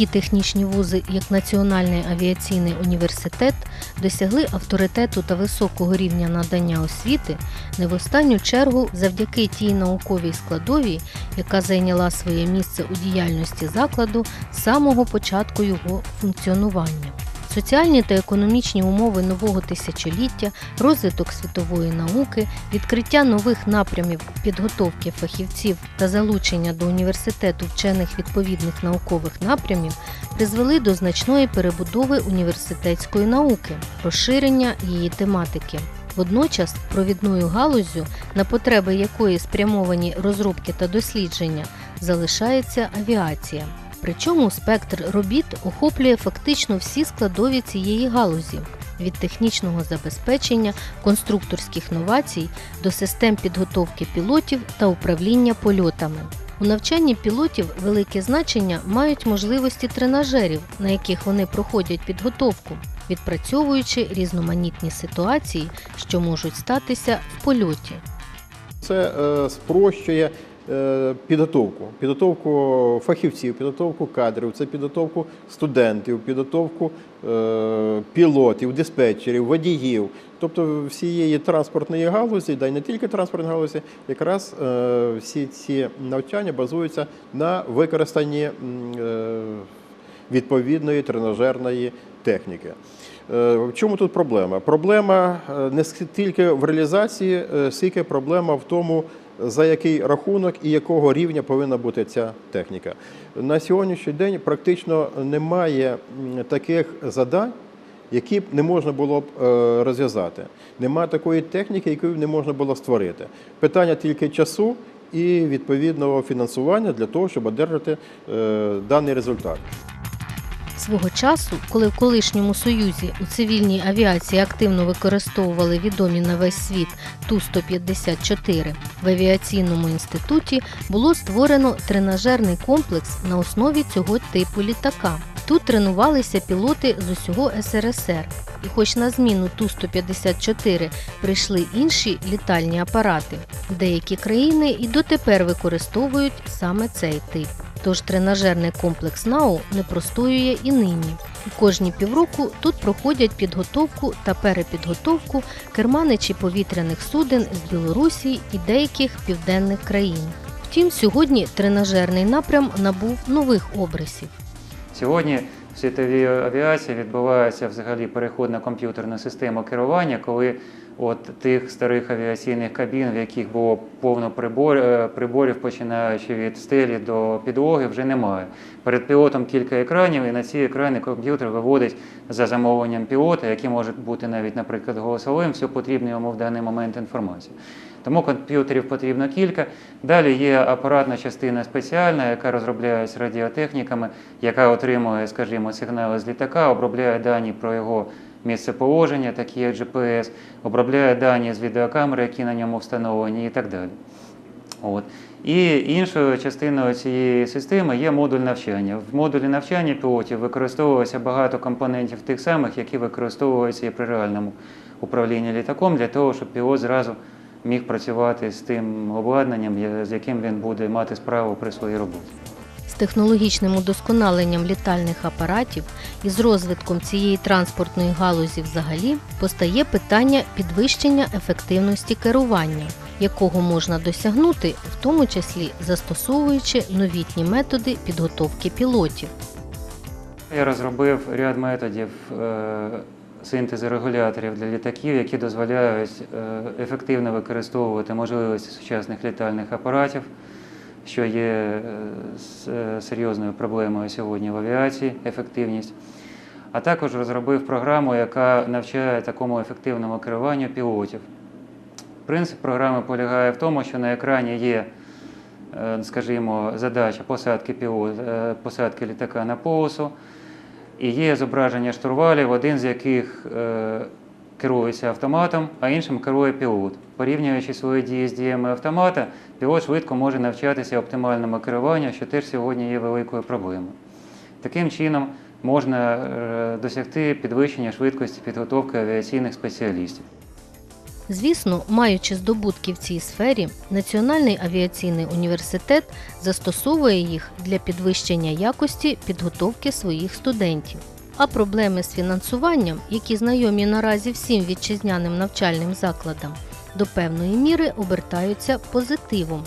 Такі технічні вузи, як Національний авіаційний університет, досягли авторитету та високого рівня надання освіти не в останню чергу завдяки тій науковій складовій, яка зайняла своє місце у діяльності закладу з самого початку його функціонування. Соціальні та економічні умови нового тисячоліття, розвиток світової науки, відкриття нових напрямів підготовки фахівців та залучення до університету вчених відповідних наукових напрямів призвели до значної перебудови університетської науки, розширення її тематики. Водночас провідною галуззю, на потреби якої спрямовані розробки та дослідження, залишається авіація. Причому спектр робіт охоплює фактично всі складові цієї галузі від технічного забезпечення, конструкторських новацій до систем підготовки пілотів та управління польотами. У навчанні пілотів велике значення мають можливості тренажерів, на яких вони проходять підготовку, відпрацьовуючи різноманітні ситуації, що можуть статися в польоті. Це е, спрощує підготовку, підготовку фахівців, підготовку кадрів, це підготовку студентів, підготовку е, пілотів, диспетчерів, водіїв, тобто всієї транспортної галузі, да й не тільки транспортної галузі, якраз е, всі ці навчання базуються на використанні е, відповідної тренажерної техніки. Е, В чому тут проблема? Проблема е, не тільки в реалізації, е, скільки проблема в тому, за який рахунок і якого рівня повинна бути ця техніка. На сьогоднішній день практично немає таких задань, які б не можна було б е, розв'язати. Немає такої техніки, яку б не можна було створити. Питання тільки часу і відповідного фінансування для того, щоб одержати е, даний результат. Свого часу, коли в колишньому союзі у цивільній авіації активно використовували відомі на весь світ Ту-154, в авіаційному інституті було створено тренажерний комплекс на основі цього типу літака. Тут тренувалися пілоти з усього СРСР. І хоч на зміну Ту-154 прийшли інші літальні апарати, деякі країни і дотепер використовують саме цей тип. Тож тренажерний комплекс НАУ не простоює і нині. І кожні півроку тут проходять підготовку та перепідготовку керманичі повітряних суден з Білорусі і деяких південних країн. Втім, сьогодні тренажерний напрям набув нових обрисів. Сьогодні світовій авіації відбувається взагалі переход на комп'ютерну систему керування, коли от тих старих авіаційних кабін, в яких було повно прибор, е, приборів, починаючи від стелі до підлоги, вже немає. Перед пілотом кілька екранів, і на ці екрани комп'ютер виводить за замовленням пілота, який може бути навіть, наприклад, голосовим, всю потрібну йому в даний момент інформацію. Тому комп'ютерів потрібно кілька. Далі є апаратна частина спеціальна, яка розробляється радіотехніками, яка отримує, скажімо, сигнали з літака, обробляє дані про його місцеположення, такі як GPS, обробляє дані з відеокамери, які на ньому встановлені, і так далі. От. І іншою частиною цієї системи є модуль навчання. В модулі навчання пілотів використовується багато компонентів тих самих, які використовуються і при реальному управлінні літаком, для того, щоб пілот зразу міг працювати з тим обладнанням, з яким він буде мати справу при своїй роботі. З технологічним удосконаленням літальних апаратів і з розвитком цієї транспортної галузі взагалі постає питання підвищення ефективності керування, якого можна досягнути, в тому числі застосовуючи новітні методи підготовки пілотів. Я розробив ряд методів синтезу регуляторів для літаків, які дозволяють е, ефективно використовувати можливості сучасних літальних апаратів, що є е, е, серйозною проблемою сьогодні в авіації ефективність. А також розробив програму, яка навчає такому ефективному керуванню пілотів. Принцип програми полягає в тому, що на екрані є скажімо, задача посадки пілот, посадки літака на полосу. І є зображення штурвалів, один з яких е, керується автоматом, а іншим керує пілот. Порівнюючи свої дії з діями автомата, пілот швидко може навчатися оптимальному керуванню, що теж сьогодні є великою проблемою. Таким чином можна е, досягти підвищення швидкості підготовки авіаційних спеціалістів. Звісно, маючи здобутки в цій сфері, Національний авіаційний університет застосовує їх для підвищення якості підготовки своїх студентів. А проблеми з фінансуванням, які знайомі наразі всім вітчизняним навчальним закладам, до певної міри обертаються позитивом.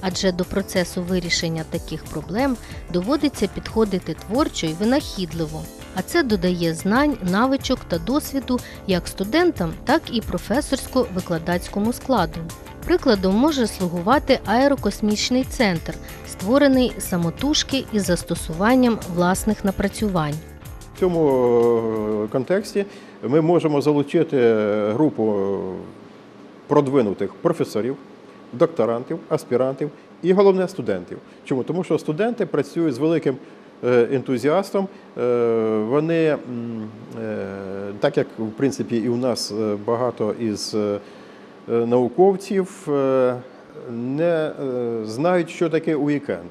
Адже до процесу вирішення таких проблем доводиться підходити творчо і винахідливо. А це додає знань, навичок та досвіду як студентам, так і професорсько-викладацькому складу. Прикладом може слугувати аерокосмічний центр, створений самотужки із застосуванням власних напрацювань. В цьому е, контексті ми можемо залучити групу продвинутих професорів, докторантів, аспірантів і головне студентів. Чому? Тому що студенти працюють з великим е, ентузіастом. Е, Вони, е, так як в принципі і у нас е, багато із е, е, науковців е, не е, знають, що таке уікенд.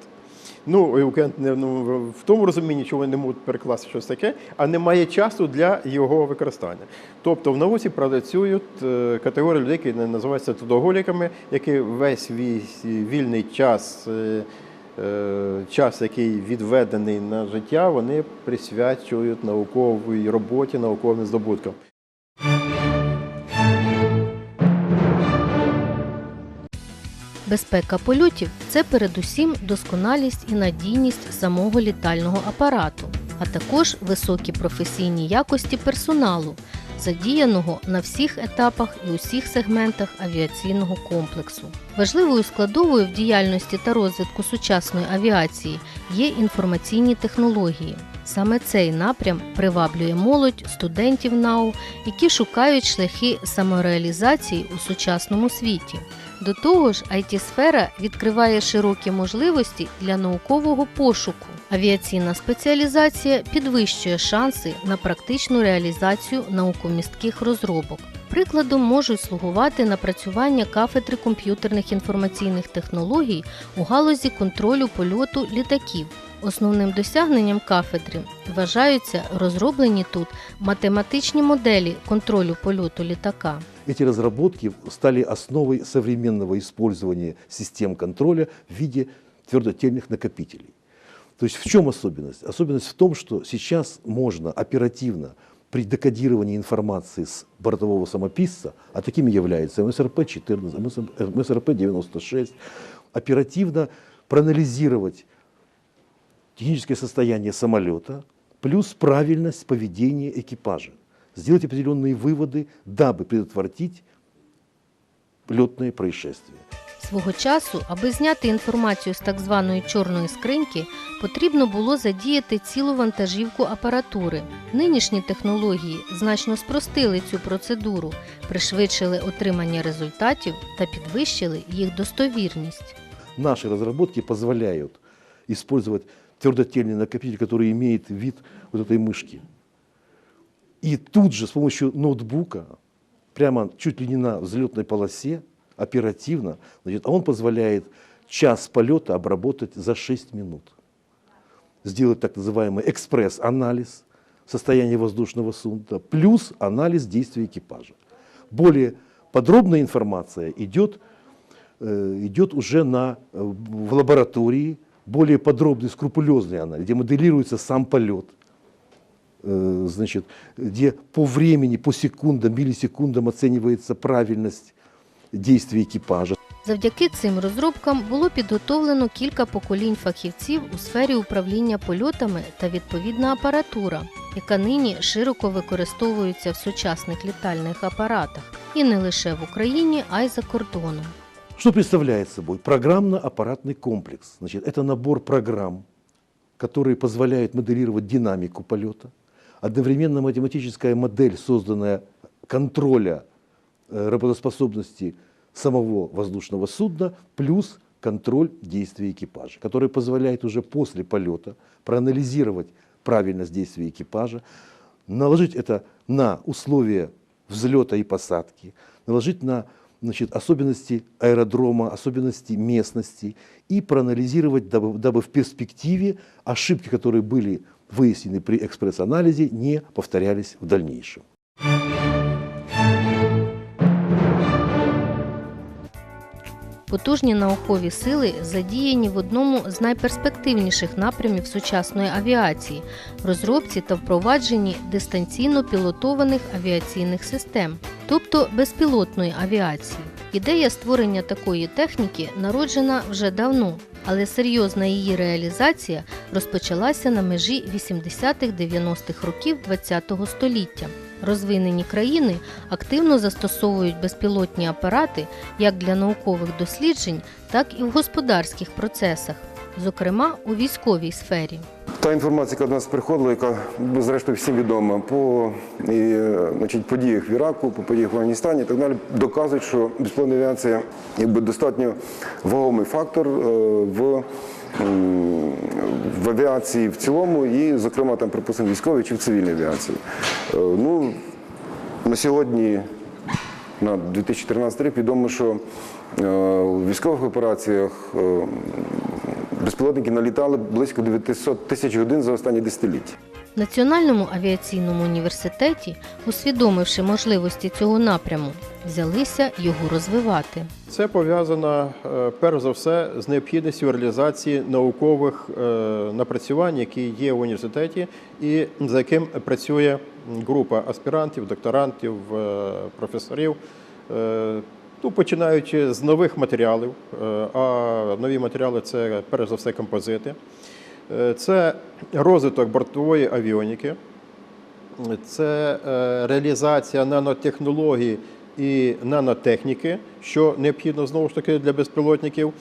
Ну, уікенд ну, в тому розумінні, що вони не можуть перекласти щось таке, а немає часу для його використання. Тобто в науці працюють е, категорії людей, які називаються трудоголіками, які весь вій- вільний час, е, е, час, який відведений на життя, вони присвячують науковій роботі, науковим здобуткам. Безпека польотів це передусім досконалість і надійність самого літального апарату, а також високі професійні якості персоналу, задіяного на всіх етапах і усіх сегментах авіаційного комплексу. Важливою складовою в діяльності та розвитку сучасної авіації є інформаційні технології. Саме цей напрям приваблює молодь студентів НАУ, які шукають шляхи самореалізації у сучасному світі. До того ж, IT-сфера відкриває широкі можливості для наукового пошуку. Авіаційна спеціалізація підвищує шанси на практичну реалізацію наукомістких розробок. Прикладом можуть слугувати напрацювання кафедри комп'ютерних інформаційних технологій у галузі контролю польоту літаків. Основним досягненням кафедри вважаються розроблені тут математичні моделі контролю польоту літака. Эти разработки стали основой современного использования систем контроля в виде твердотельных накопителей. То есть в чем особенность? Особенность в том, что сейчас можно оперативно при декодировании информации с бортового самописца, а такими являются МСРП-14, МСРП-96, оперативно проанализировать техническое состояние самолета плюс правильность поведения экипажа. Сделать определенные выводы, дабы предотвратить летные происшествия. Свого часу, аби зняти інформацію з так званої чорної скриньки, потрібно було задіяти цілу вантажівку апаратури. Нинішні технології значно спростили цю процедуру, пришвидшили отримання результатів та підвищили їх достовірність. Наши разработки позволяют использовать твердотельный накопитель, который имеет вид вот этой мышки. И тут же с помощью ноутбука, прямо чуть ли не на взлетной полосе, оперативно, значит, он позволяет час полета обработать за 6 минут. Сделать так называемый экспресс-анализ состояния воздушного судна, плюс анализ действий экипажа. Более подробная информация идет, э, идет уже на, э, в лаборатории, более подробный, скрупулезный анализ, где моделируется сам полет, э, значит, где по времени, по секундам, миллисекундам оценивается правильность действий экипажа. Завдяки цим розробкам було підготовлено кілька поколінь фахівців у сфері управління польотами та відповідна апаратура, яка нині широко використовується в сучасних літальних апаратах і не лише в Україні, а й за кордоном. Что представляет собой? Программно-аппаратный комплекс. Значит, это набор программ, которые позволяют моделировать динамику полета. Одновременно математическая модель, созданная контроля э, работоспособности самого воздушного судна, плюс контроль действий экипажа, который позволяет уже после полета проанализировать правильность действий экипажа, наложить это на условия взлета и посадки, наложить на значит, особенности аэродрома, особенности местности и проанализировать, дабы, дабы в перспективе ошибки, которые были выяснены при экспресс-анализе, не повторялись в дальнейшем. Потужні наукові сили задіяні в одному з найперспективніших напрямів сучасної авіації розробці та впровадженні дистанційно пілотованих авіаційних систем, тобто безпілотної авіації. Ідея створення такої техніки народжена вже давно, але серйозна її реалізація розпочалася на межі 80-х-90-х років ХХ століття. Розвинені країни активно застосовують безпілотні апарати як для наукових досліджень, так і в господарських процесах, зокрема у військовій сфері. Та інформація, яка до нас приходила, яка зрештою всім відома по і, е, значить, подіях в Іраку, по подіях в Афганістані так далі, доказують, що безпілотна авіація якби достатньо вагомий фактор е, в, в авіації в цілому, і, зокрема, там, припустимо, військовій чи в цивільній авіації. Е, Ну, на сьогодні на 2013 рік відомо, що в військових операціях е, безпілотники налітали близько 900 тисяч годин за останні десятиліття. Національному авіаційному університеті, усвідомивши можливості цього напряму, взялися його розвивати. Це пов'язано е, перш за все з необхідністю реалізації наукових е, напрацювань, які є в університеті, і за яким працює група аспірантів, докторантів, е, професорів. Ну, починаючи з нових матеріалів, а нові матеріали це перш за все композити. Е, Це розвиток бортової авіоніки, це е, реалізація нанотехнологій і нанотехніки, що необхідно знову ж таки для безпілотників.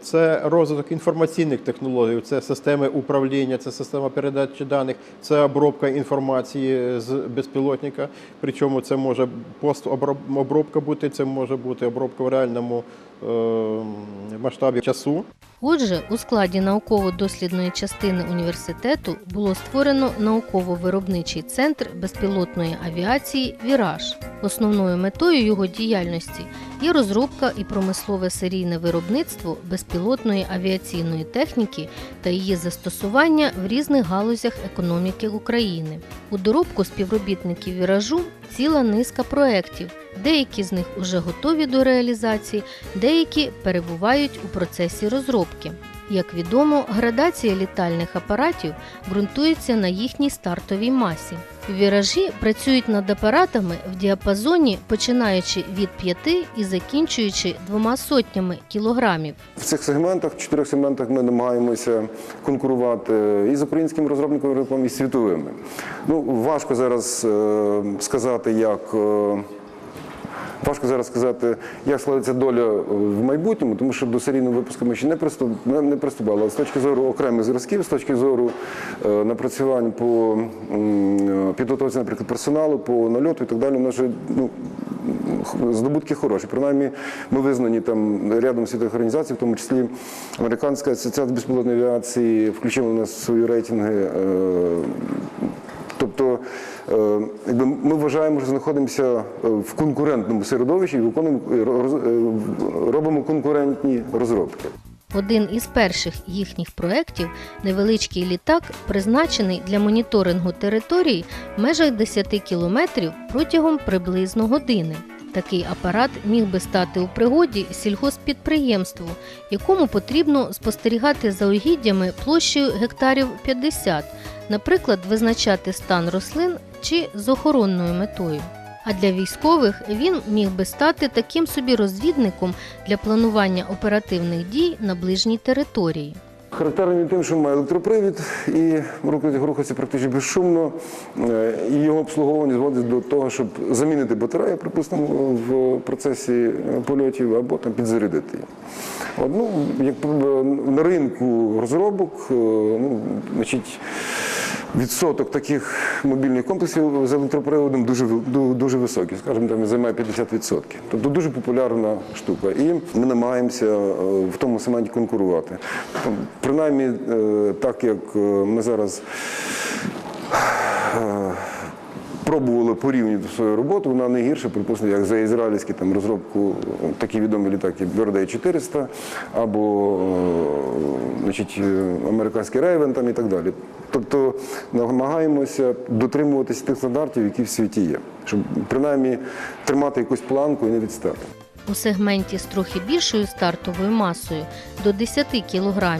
Це розвиток інформаційних технологій, це системи управління, це система передачі даних, це обробка інформації з безпілотника. Причому це може постобробка бути, це може бути обробка в реальному масштабі часу. Отже, у складі науково-дослідної частини університету було створено науково-виробничий центр безпілотної авіації Віраж. Основною метою його діяльності є розробка і промислове серійне виробництво безпілотної авіаційної техніки та її застосування в різних галузях економіки України. У доробку співробітників віражу ціла низка проєктів. Деякі з них уже готові до реалізації, деякі перебувають у процесі розробки. Як відомо, градація літальних апаратів ґрунтується на їхній стартовій масі. Віражі працюють над апаратами в діапазоні, починаючи від 5 і закінчуючи двома сотнями кілограмів. В цих сегментах, в чотирьох сегментах, ми намагаємося конкурувати і з українськими розробниками, і світовими. Ну, важко зараз е, сказати, як. Е, Важко зараз сказати, як складеться доля в майбутньому, тому що до серійного випуску ми ще не приступ, не, приступали. Але з точки зору окремих зразків, з точки зору е, напрацювань по підготовці, наприклад, персоналу, по нальоту і так далі, вже ну, здобутки хороші. Принаймні, ми визнані там рядом світових організацій, в тому числі Американська асоціація безпілотної авіації, включила в нас в свої рейтинги. Тобто, е, ми вважаємо, що знаходимося е, в конкурентному середовищі і виконуємо е, робимо конкурентні розробки. Один із перших їхніх проєктів невеличкий літак, призначений для моніторингу територій в межах 10 кілометрів протягом приблизно години. Такий апарат міг би стати у пригоді сільгосппідприємству, якому потрібно спостерігати за угіддями площею гектарів 50, наприклад, визначати стан рослин чи з охоронною метою. А для військових він міг би стати таким собі розвідником для планування оперативних дій на ближній території. Характерний тим, що має електропривід і рухається, практично безшумно, е, і його обслуговування зводить до того, щоб замінити батарею, припустимо, в процесі е, польотів або там підзарядити її. От, ну, як е, на ринку розробок, ну, значить, відсоток таких мобільних комплексів з електроприводом дуже, дуже високий, скажімо, там займає 50%. Тобто дуже популярна штука. І ми намагаємося е, в тому сегменті конкурувати. Принаймні, е, так як е, ми зараз пробували порівняти свою роботу, вона не гірша, припустимо, як за ізраїльські там розробку такі відомі літаки Bird 400 або е, значить, е, американський Raven там і так далі. Тобто намагаємося дотримуватися тих стандартів, які в світі є, щоб принаймні тримати якусь планку і не відстати. У сегменті з трохи більшою стартовою масою до 10 кг.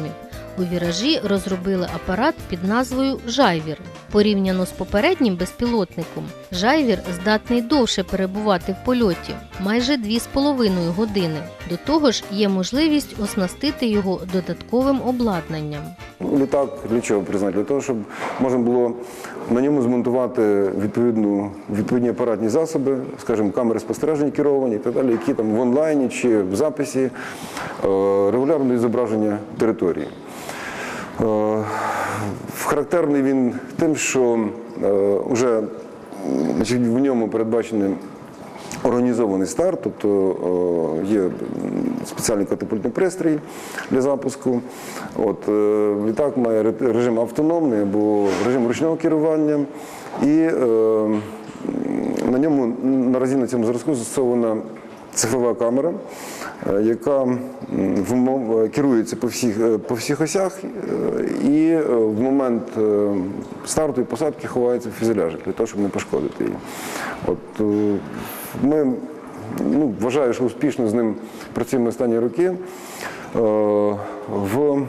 У віражі розробили апарат під назвою Жайвір. Порівняно з попереднім безпілотником, Жайвір здатний довше перебувати в польоті майже 2,5 години. До того ж, є можливість оснастити його додатковим обладнанням. Літак для чого признати? Для того, щоб можна було на ньому змонтувати відповідну, відповідні апаратні засоби, скажімо, камери спостереження керовані і так далі, які там в онлайні чи в записі е, регулярно зображення території. Е, Характерний він тим, що е, вже в ньому передбачений організований старт, тобто е, є спеціальний катапультний пристрій для запуску. От, е, літак має режим автономний або режим ручного керування. І е, на ньому наразі на цьому зразку застосована цифрова камера, е, яка е, керується по всіх, е, по всіх осях е, і в момент старту і посадки ховається в фюзеляжі для того, щоб не пошкодити її. От, ми ну, вважаю, що успішно з ним працюємо останні роки. В,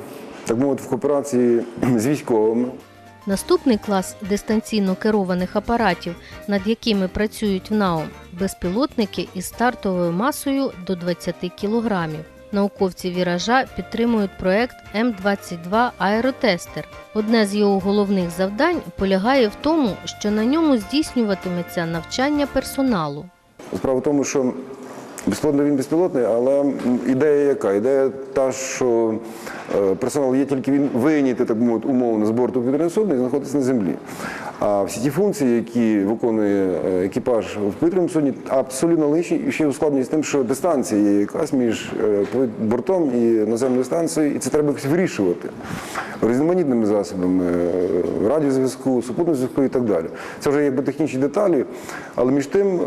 так мовити, в кооперації з військовими. Наступний клас дистанційно керованих апаратів, над якими працюють в НАО, безпілотники із стартовою масою до 20 кг. Науковці віража підтримують проект М22 Аеротестер. Одне з його головних завдань полягає в тому, що на ньому здійснюватиметься навчання персоналу. Справа в тому, що безпілотний він безпілотний, але ідея яка? Ідея та, що е, персонал є тільки він вийняти, так мовити, умовно з борту повітряного судна і знаходиться на землі. А всі ті функції, які виконує е, екіпаж в повітряному судні, абсолютно лишні і ще ускладнені з тим, що дистанція є якась між е, бортом і наземною станцією, і це треба якось вирішувати різноманітними засобами радіозв'язку, супутного зв'язку і так далі. Це вже якби технічні деталі, але між тим.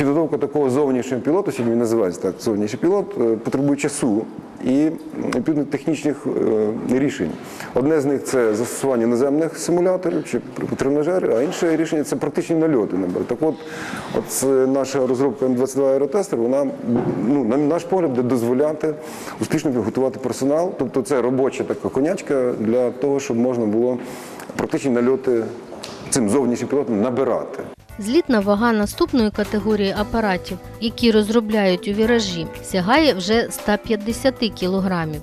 Е, Підготовка такого зовнішнього пілота, сьогодні він називається так, зовнішній пілот, е, потребує часу і відповідно технічних е, рішень. Одне з них це застосування наземних симуляторів чи тренажери, а інше рішення це практичні нальоти. Так от, от наша розробка М22 аеротестер, вона, ну, на наш погляд, буде дозволяти успішно підготувати персонал. Тобто це робоча така конячка для того, щоб можна було практичні нальоти цим зовнішнім пілотом набирати. Злітна вага наступної категорії апаратів, які розробляють у віражі, сягає вже 150 кілограмів.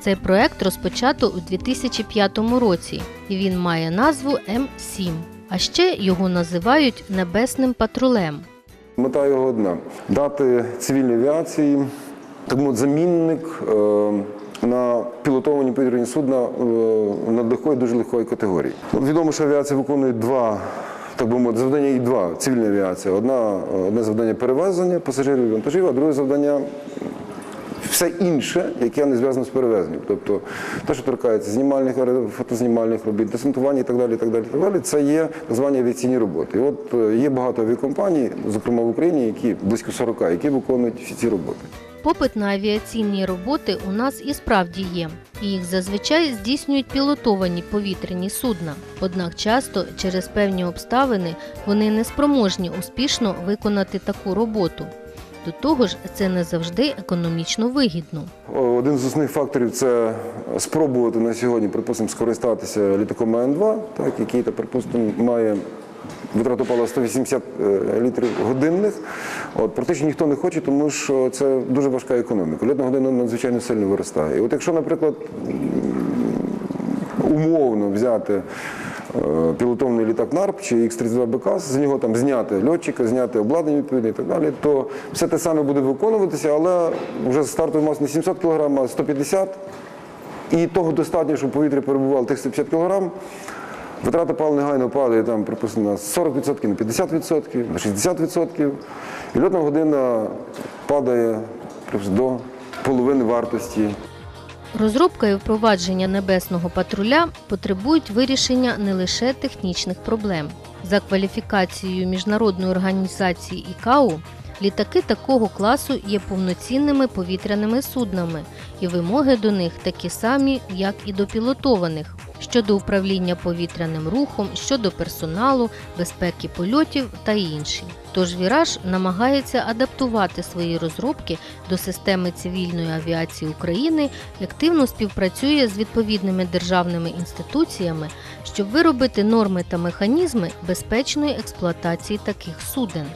Цей проект розпочато у 2005 році, і він має назву М7. А ще його називають небесним патрулем. Мета його одна дати цивільній авіації мовити, замінник е, на пілотовані повітряні судна е, надлегкої, дуже легкої категорії. Відомо, що авіація виконує два. Так би мовити, завдання і два цивільна авіація. Одна, одне завдання перевезення пасажирів і вантажів, а друге завдання все інше, яке не зв'язано з перевезенням. Тобто те, що торкається знімальних аеро- фотознімальних робіт, десантування і так далі, і так далі, і так далі, це є так звані авіаційні роботи. І от е, є багато авіакомпаній, зокрема в Україні, які близько 40, які виконують всі ці роботи. Попит на авіаційні роботи у нас і справді є, їх зазвичай здійснюють пілотовані повітряні судна. Однак часто через певні обставини вони не спроможні успішно виконати таку роботу. До того ж, це не завжди економічно вигідно. Один з основних факторів це спробувати на сьогодні, припустимо, скористатися літаком АН-2, так, який, припустимо, має витрату палива 180 е, літрів годинних. От, практично ніхто не хоче, тому що це дуже важка економіка. Льотна година надзвичайно сильно виростає. І от якщо, наприклад, умовно взяти е, пілотований літак НАРП чи X-32 БК, з нього там зняти льотчика, зняти обладнання відповідне і так далі, то все те саме буде виконуватися, але вже з стартової маси не 700 кг, а 150 і того достатньо, щоб в повітрі перебувало тих 150 кг. Витрата палива негайно падає там, припустимо, на 40%, на 50%, на 60%. І льотна година падає до половини вартості Розробка і впровадження небесного патруля потребують вирішення не лише технічних проблем. За кваліфікацією міжнародної організації ІКАО, літаки такого класу є повноцінними повітряними суднами, і вимоги до них такі самі, як і до пілотованих. Щодо управління повітряним рухом, щодо персоналу, безпеки польотів та інші. Тож Віраж намагається адаптувати свої розробки до системи цивільної авіації України активно співпрацює з відповідними державними інституціями, щоб виробити норми та механізми безпечної експлуатації таких суден.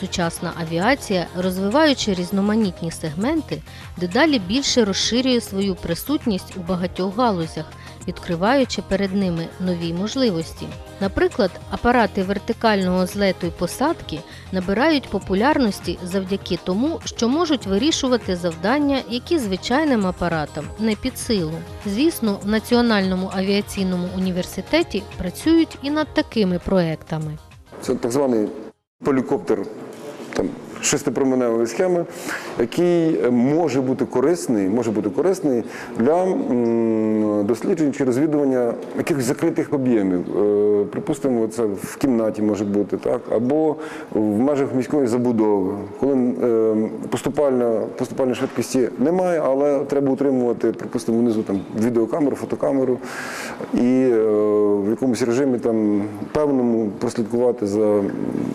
Сучасна авіація, розвиваючи різноманітні сегменти, дедалі більше розширює свою присутність у багатьох галузях, відкриваючи перед ними нові можливості. Наприклад, апарати вертикального злету і посадки набирають популярності завдяки тому, що можуть вирішувати завдання, які звичайним апаратам не під силу. Звісно, в Національному авіаційному університеті працюють і над такими проектами. Це так званий полікоптер шестипроменевої схеми, який е, може бути корисний, може бути корисний для досліджень чи розвідування якихось закритих об'ємів. Е, Припустимо, це в кімнаті може бути, так, або в межах міської забудови, коли е, поступальної швидкості немає, але треба утримувати, припустимо, внизу там відеокамеру, фотокамеру і в якомусь режимі там певному прослідкувати за,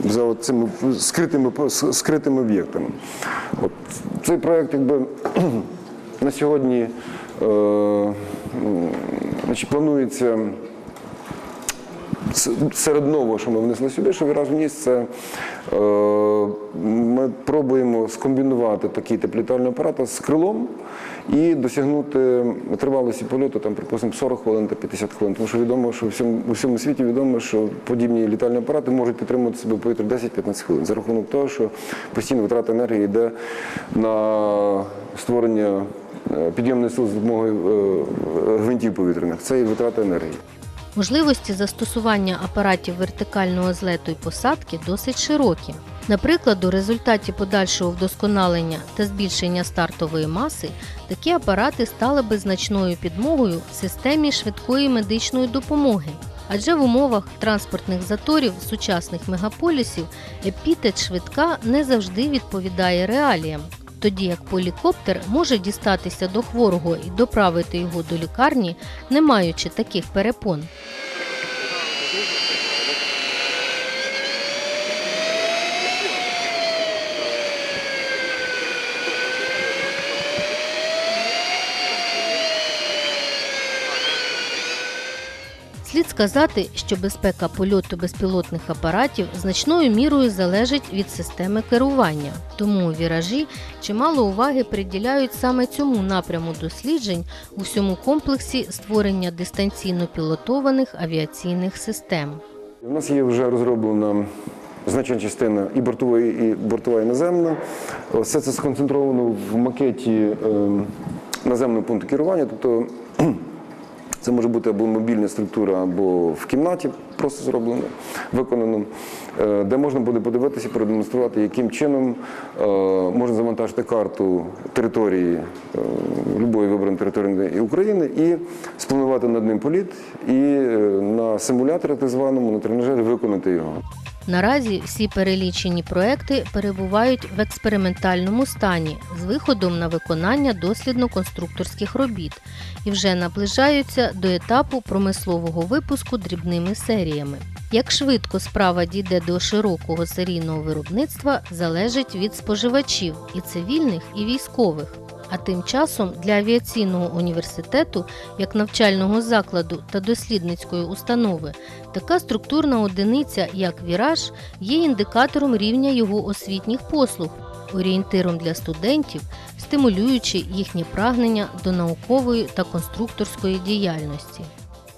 за цими скритими, скритими об'єктами. От цей проект, якби на сьогодні е, значить, планується. Серед нового, що ми внесли сюди, що віраж вніс, це е, ми пробуємо скомбінувати такий теплітальний апарат з крилом і досягнути тривалості польоту, там, припустимо, 40 хвилин та 50 хвилин. Тому що відомо, що у всьому, світі відомо, що подібні літальні апарати можуть підтримувати себе в повітрі 10-15 хвилин за рахунок того, що постійно витрата енергії йде на створення е, підйомних сил з допомогою е, гвинтів повітряних. Це і витрата енергії. Можливості застосування апаратів вертикального злету і посадки досить широкі. Наприклад, у результаті подальшого вдосконалення та збільшення стартової маси такі апарати стали би значною підмогою в системі швидкої медичної допомоги. Адже в умовах транспортних заторів сучасних мегаполісів епітет швидка не завжди відповідає реаліям. Тоді як полікоптер може дістатися до хворого і доправити його до лікарні, не маючи таких перепон. Слід сказати, що безпека польоту безпілотних апаратів значною мірою залежить від системи керування. Тому віражі чимало уваги приділяють саме цьому напряму досліджень у всьому комплексі створення дистанційно пілотованих авіаційних систем. У нас є вже розроблена значна частина і бортова, і бортова і наземна. Все це сконцентровано в макеті е, наземного пункту керування. Тобто це може бути або мобільна структура, або в кімнаті просто зроблено, виконано, е, де можна буде подивитися, продемонструвати, яким чином е, можна завантажити карту території е, любої вибраної території України і спланувати над ним політ, і на симуляторі так званому, на тренажері виконати його. Наразі всі перелічені проекти перебувають в експериментальному стані з виходом на виконання дослідно-конструкторських робіт і вже наближаються до етапу промислового випуску дрібними серіями. Як швидко справа дійде до широкого серійного виробництва, залежить від споживачів і цивільних, і військових. А тим часом для авіаційного університету, як навчального закладу та дослідницької установи, така структурна одиниця, як віраж, є індикатором рівня його освітніх послуг, орієнтиром для студентів, стимулюючи їхнє прагнення до наукової та конструкторської діяльності.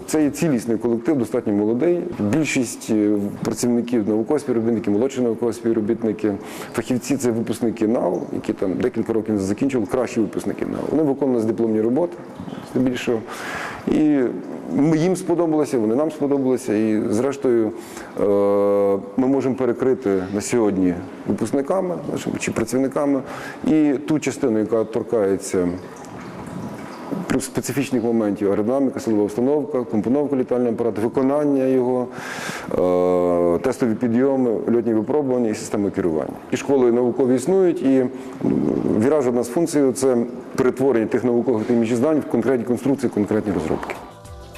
Це є цілісний колектив, достатньо молодий. Більшість е, працівників наукові співробітники, молодші наукові співробітники, фахівці це випускники НАУ, які там декілька років закінчували, кращі випускники НАУ. Вони виконували з дипломні роботи здебільшого. І ми їм сподобалося, вони нам сподобалися. І зрештою е, ми можемо перекрити на сьогодні випускниками чи працівниками і ту частину, яка торкається специфічних моментів аеродинаміка, силова установка, компоновка літального апарату, виконання його, е, тестові підйоми, льотні випробування і системи керування. І школи наукові існують, і віраж одна з функцій це перетворення тих наукових технічних знань в конкретні конструкції, конкретні розробки.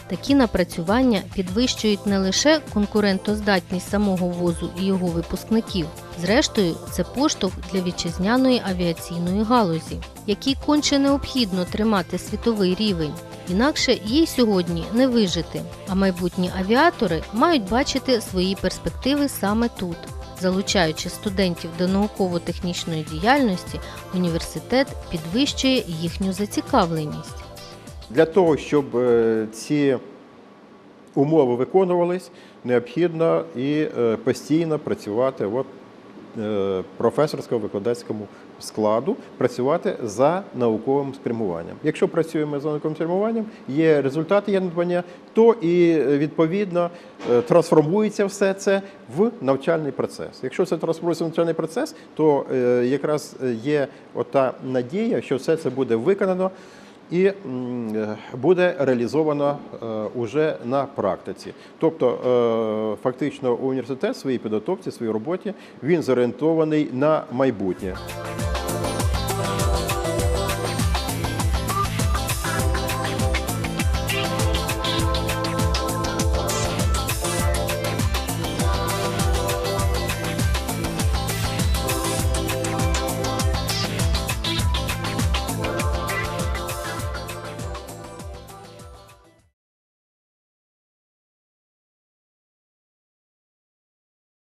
Такі напрацювання підвищують не лише конкурентоздатність самого вузу і його випускників. Зрештою, це поштовх для вітчизняної авіаційної галузі, якій конче необхідно тримати світовий рівень. Інакше їй сьогодні не вижити, а майбутні авіатори мають бачити свої перспективи саме тут. Залучаючи студентів до науково-технічної діяльності, університет підвищує їхню зацікавленість. Для того, щоб е, ці умови виконувались, необхідно і е, постійно працювати от, е, професорському викладацькому складу, працювати за науковим спрямуванням. Якщо працюємо за науковим спрямуванням, є результати, є надбання, то і відповідно трансформується все це в навчальний процес. Якщо це трансформується в навчальний процес, то якраз є ота надія, що все це буде виконано і е, буде реалізовано е, уже на практиці. Тобто, е, фактично, університет в своїй підготовці, в своїй роботі він зорієнтований на майбутнє.